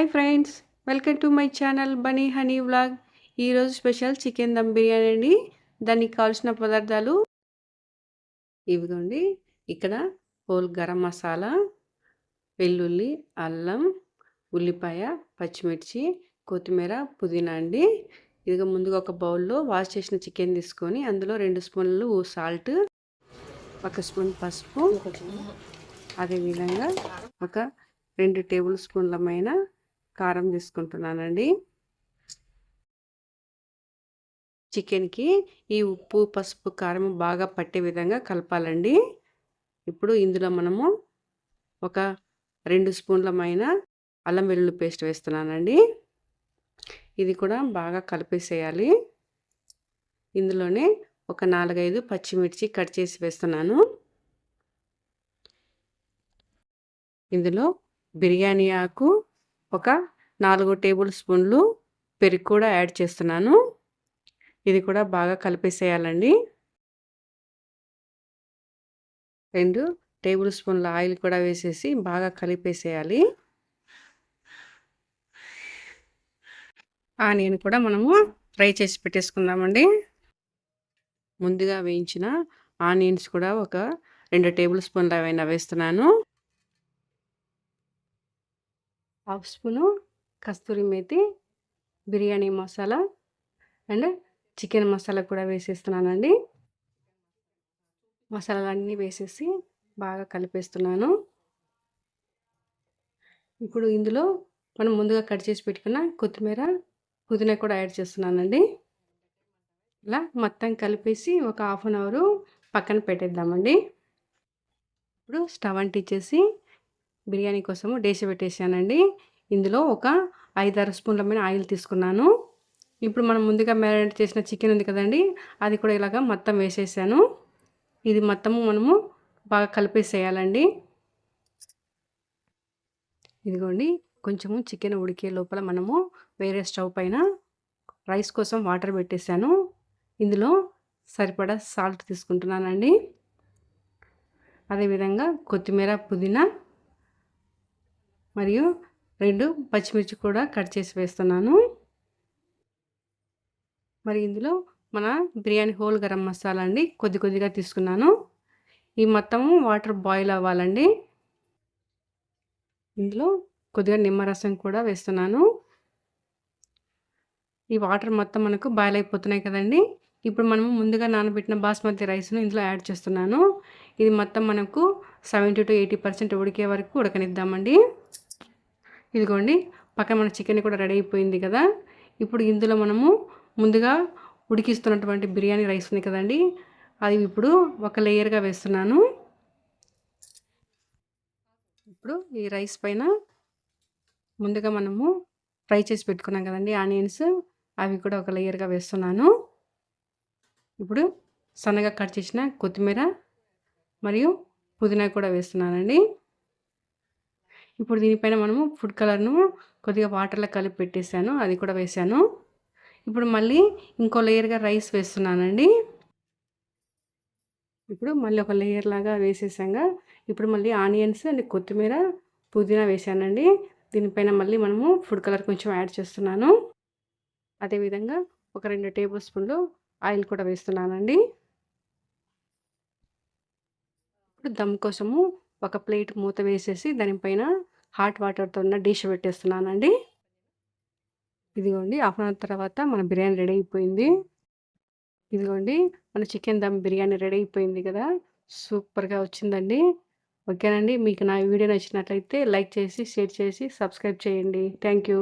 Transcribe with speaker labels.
Speaker 1: Hi friends welcome to my channel Bunny Honey vlog. ఈరోజు special chicken dum biryani అండి. దానికి కావాల్సిన పదార్థాలు ఇవిగోండి. ఇక్కడ హోల్ గరం మసాలా వెల్లుల్లి అల్లం ఉల్లిపాయ పచ్చిమిర్చి కొత్తిమీర పుదీనా అండి. ఇదిగో ముందుగా ఒక బౌల్లో వాష్ చేసిన చికెన్ తీసుకొని అందులో రెండు స్పూన్లు సాల్ట్ ఒక స్పూన్ పసుపు అదేవిధంగా ఒక రెండు టేబుల్ స్పూన్లమైన కారం తీసుకుంటున్నానండి. చికెన్కి ఈ ఉప్పు పసుపు కారం బాగా పట్టే విధంగా కలపాలండి. ఇప్పుడు ఇందులో మనము ఒక రెండు స్పూన్లమైన అల్లం వెల్లుల్లి పేస్ట్ వేస్తున్నానండి. ఇది కూడా బాగా కలిపేసేయాలి. ఇందులోనే ఒక నాలుగైదు పచ్చిమిర్చి కట్ చేసి వేస్తున్నాను. ఇందులో బిర్యానీ ఆకు ఒక నాలుగు టేబుల్ స్పూన్లు పెరుగు కూడా యాడ్ చేస్తున్నాను. ఇది కూడా బాగా కలిపేసేయాలండి. రెండు టేబుల్ స్పూన్ల ఆయిల్ కూడా వేసేసి బాగా కలిపేసేయాలి. ఆనియన్ కూడా మనము ఫ్రై చేసి పెట్టేసుకుందామండి. ముందుగా వేయించిన ఆనియన్స్ కూడా ఒక రెండు టేబుల్ స్పూన్లు ఏమైనా వేస్తున్నాను. Half spoon kasuri methi biryani masala and chicken masala కూడా వేసేస్తున్నానండి. మసాలాలన్నీ వేసేసి బాగా కలిపేస్తున్నాను. ఇప్పుడు ఇందులో మనం ముందుగా కట్ చేసి పెట్టుకున్న కొత్తిమీర పుదీనా కూడా యాడ్ చేస్తున్నానండి. ఇలా మొత్తం కలిపేసి ఒక హాఫ్ అన్ అవరు పక్కన పెట్టేద్దామండి. ఇప్పుడు స్టవ్ అంటించేసి బిర్యానీ కోసము డేసి పెట్టేసానండి ఇందులో ఒక ఐదారు స్పూన్ల మీద ఆయిల్ తీసుకున్నాను. ఇప్పుడు మనం ముందుగా మ్యారినేట్ చేసిన చికెన్ ఉంది కదండి అది కూడా ఇలాగ మొత్తం వేసేసాను. ఇది మొత్తము మనము బాగా కలిపేసేయాలండి. ఇదిగోండి కొంచెము చికెన్ ఉడికే లోపల మనము వేరే స్టవ్ పైన రైస్ కోసం వాటర్ పెట్టేశాను. ఇందులో సరిపడా సాల్ట్ తీసుకుంటున్నానండి. అదేవిధంగా కొత్తిమీర పుదీనా మరియు రెండు పచ్చిమిర్చి కూడా కట్ చేసి వేస్తున్నాను. మరి ఇందులో మన బిర్యానీ హోల్ గరం మసాలా అండి కొద్ది కొద్దిగా తీసుకున్నాను. ఈ మొత్తము వాటర్ బాయిల్ అవ్వాలండి. ఇందులో కొద్దిగా నిమ్మరసం కూడా వేస్తున్నాను. ఈ వాటర్ మొత్తం మనకు బాయిల్ అయిపోతున్నాయి కదండి. ఇప్పుడు మనము ముందుగా నానబెట్టిన బాస్మతి రైస్ను ఇందులో యాడ్ చేస్తున్నాను. ఇది మొత్తం మనకు సెవెంటీ టు ఎయిటీ పర్సెంట్ ఉడికే వరకు ఉడకనిద్దామండి. ఇదిగోండి పక్కన మన చికెన్ కూడా రెడీ అయిపోయింది కదా. ఇప్పుడు ఇందులో మనము ముందుగా ఉడికిస్తున్నటువంటి బిర్యానీ రైస్ ఉంది కదండి అది ఇప్పుడు ఒక లేయర్గా వేస్తున్నాను. ఇప్పుడు ఈ రైస్ పైన ముందుగా మనము ఫ్రై చేసి పెట్టుకున్నాం కదండి ఆనియన్స్ అవి కూడా ఒక లేయర్గా వేస్తున్నాను. ఇప్పుడు సన్నగా కట్ చేసిన కొత్తిమీర మరియు పుదీనా కూడా వేస్తున్నానండి. ఇప్పుడు దీనిపైన మనము ఫుడ్ కలర్ను కొద్దిగా వాటర్లో కలిపి పెట్టేశాను. అది కూడా వేసాను ఇప్పుడు మళ్ళీ ఇంకో లేయర్గా రైస్ వేస్తున్నానండి. ఇప్పుడు మళ్ళీ ఒక లేయర్ లాగా వేసేసాగా. ఇప్పుడు మళ్ళీ ఆనియన్స్ అండ్ కొత్తిమీర పుదీనా వేసానండి దీనిపైన మళ్ళీ మనము ఫుడ్ కలర్ కొంచెం యాడ్ చేస్తున్నాను. అదేవిధంగా ఒక రెండు టేబుల్ స్పూన్లు ఆయిల్ కూడా వేస్తున్నానండి. ఇప్పుడు దమ్ కోసము ఒక ప్లేట్ మూత వేసేసి దానిపైన హాట్ వాటర్తో ఉన్న డిష్ పెట్టేస్తున్నానండి. ఇదిగోండి హాఫ్ అన్ అవర్ తర్వాత మన బిర్యానీ రెడీ అయిపోయింది. ఇదిగోండి మన చికెన్ దమ్ బిర్యానీ రెడీ అయిపోయింది కదా. సూపర్గా వచ్చిందండి. ఓకేనండి మీకు నా వీడియో నచ్చినట్లయితే లైక్ చేసి షేర్ చేసి సబ్స్క్రైబ్ చేయండి. Thank you.